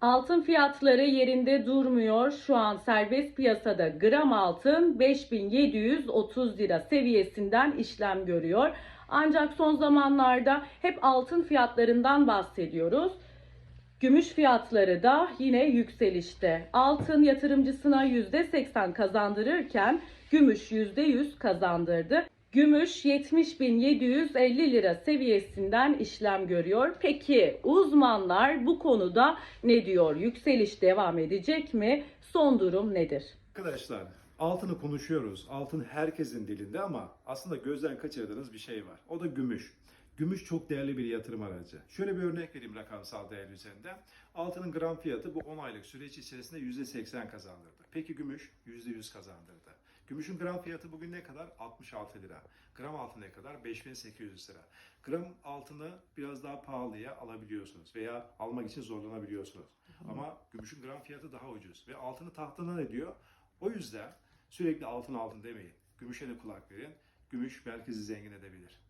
Altın fiyatları yerinde durmuyor. Şu an serbest piyasada gram altın 5730 lira seviyesinden işlem görüyor. Ancak son zamanlarda hep altın fiyatlarından bahsediyoruz. Gümüş fiyatları da yine yükselişte. Altın yatırımcısına %80 kazandırırken gümüş %100 kazandırdı. Gümüş 70.750 lira seviyesinden işlem görüyor. Peki uzmanlar bu konuda ne diyor? Yükseliş devam edecek mi? Son durum nedir? Arkadaşlar altını konuşuyoruz. Altın herkesin dilinde ama aslında gözden kaçırdığınız bir şey var. O da gümüş. Gümüş çok değerli bir yatırım aracı. Şöyle bir örnek vereyim rakamsal değer üzerinde. Altının gram fiyatı bu 10 aylık süreç içerisinde %80 kazandırdı. Peki gümüş %100 kazandırdı. Gümüşün gram fiyatı bugün ne kadar? 66 lira. Gram altın ne kadar? 5800 lira. Gram altını biraz daha pahalıya alabiliyorsunuz veya almak için zorlanabiliyorsunuz. Ama gümüşün gram fiyatı daha ucuz ve altını tahtına ne diyor? O yüzden sürekli altın altın demeyin. Gümüşe de kulak verin. Gümüş belki sizi zengin edebilir.